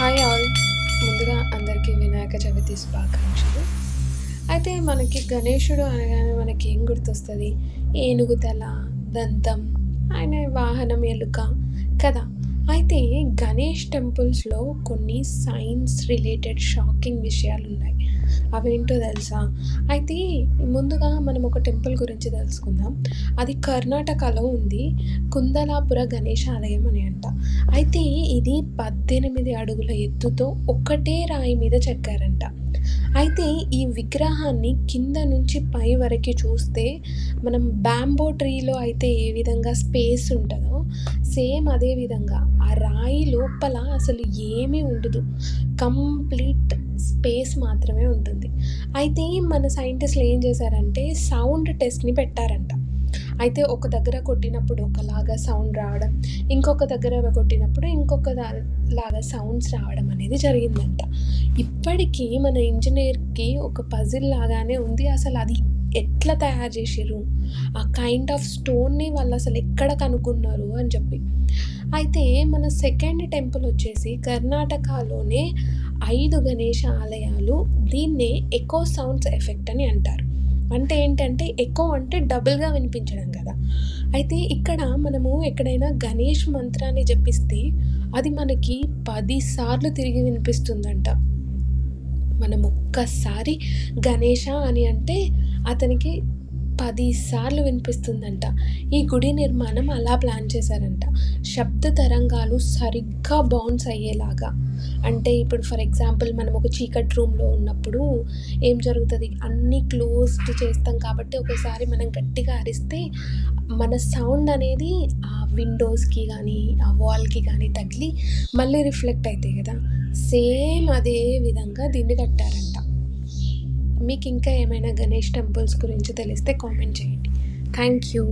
Hi all ముందుగా అందరికీ వినాయక చవితి శుభాకాంక్షలు. అయితే మనకి గణేశుడు అనగానే మనకి ఏం గుర్తొస్తుంది? ఏనుగు తల దంతం ఆయన వాహనం ఎలుక కదా. అయితే గణేష్ టెంపుల్స్లో కొన్ని సైన్స్ రిలేటెడ్ షాకింగ్ విషయాలు ఉన్నాయి అవేంటో తెలుసా? అయితే ముందుగా మనం ఒక టెంపుల్ గురించి తెలుసుకుందాం. అది కర్ణాటకలో ఉంది. కుందలాపుర గణేష ఆలయం అని అంట. అయితే ఇది పద్దెనిమిది అడుగుల ఎత్తుతో ఒకటే రాయి మీద చెక్కారంట. అయితే ఈ విగ్రహాన్ని కింద నుంచి పై వరకు చూస్తే మనం బ్యాంబో ట్రీలో అయితే ఏ విధంగా స్పేస్ ఉంటుందో సేమ్ అదే విధంగా ఆ రాయి లోపల అసలు ఏమీ ఉండదు. కంప్లీట్ స్పేస్ మాత్రమే ఉంటుంది. అయితే మన సైంటిస్టులు ఏం చేశారంటే సౌండ్ టెస్ట్ని పెట్టారంట. అయితే ఒక దగ్గర కొట్టినప్పుడు ఒకలాగా సౌండ్ రావడం ఇంకొక దగ్గర కొట్టినప్పుడు ఇంకొక లాగా సౌండ్స్ రావడం అనేది జరిగిందంట. ఇప్పటికీ మన ఇంజనీర్కి ఒక పజిల్ లాగానే ఉంది. అసలు అది ఎట్లా తయారు చేసిర్రు? ఆ కైండ్ ఆఫ్ స్టోన్ని వాళ్ళు అసలు ఎక్కడ కనుక్కున్నారు అని చెప్పి. అయితే మన సెకండ్ టెంపుల్ వచ్చేసి కర్ణాటకలోనే ఐదు గణేష ఆలయాలు దీన్నే ఎకో సౌండ్స్ ఎఫెక్ట్ అని అంటారు. అంటే ఏంటంటే ఎకో అంటే డబుల్గా వినిపించడం కదా. అయితే ఇక్కడ మనము ఎక్కడైనా గణేష్ మంత్రాన్ని జపిస్తే అది మనకి పదిసార్లు తిరిగి వినిపిస్తుందంట. మనం ఒక్కసారి గణేష అని అంటే అతనికి పదిసార్లు వినిపిస్తుందంట. ఈ గుడి నిర్మాణం అలా ప్లాన్ చేశారంట. శబ్ద తరంగాలు సరిగ్గా బౌన్స్ అయ్యేలాగా. అంటే ఇప్పుడు ఫర్ ఎగ్జాంపుల్ మనం ఒక చీకటి రూమ్లో ఉన్నప్పుడు ఏం జరుగుతుంది? అన్నీ క్లోజ్డ్ చేస్తాం కాబట్టి ఒకసారి మనం గట్టిగా అరిస్తే మన సౌండ్ అనేది ఆ విండోస్కి కానీ ఆ వాల్కి కానీ తగిలి మళ్ళీ రిఫ్లెక్ట్ అవుతాయి కదా. సేమ్ అదే విధంగా దీన్ని కట్టారంట. మీకు ఇంకా ఏమైనా గణేష్ టెంపుల్స్ గురించి తెలిస్తే కామెంట్ చేయండి. Thank you.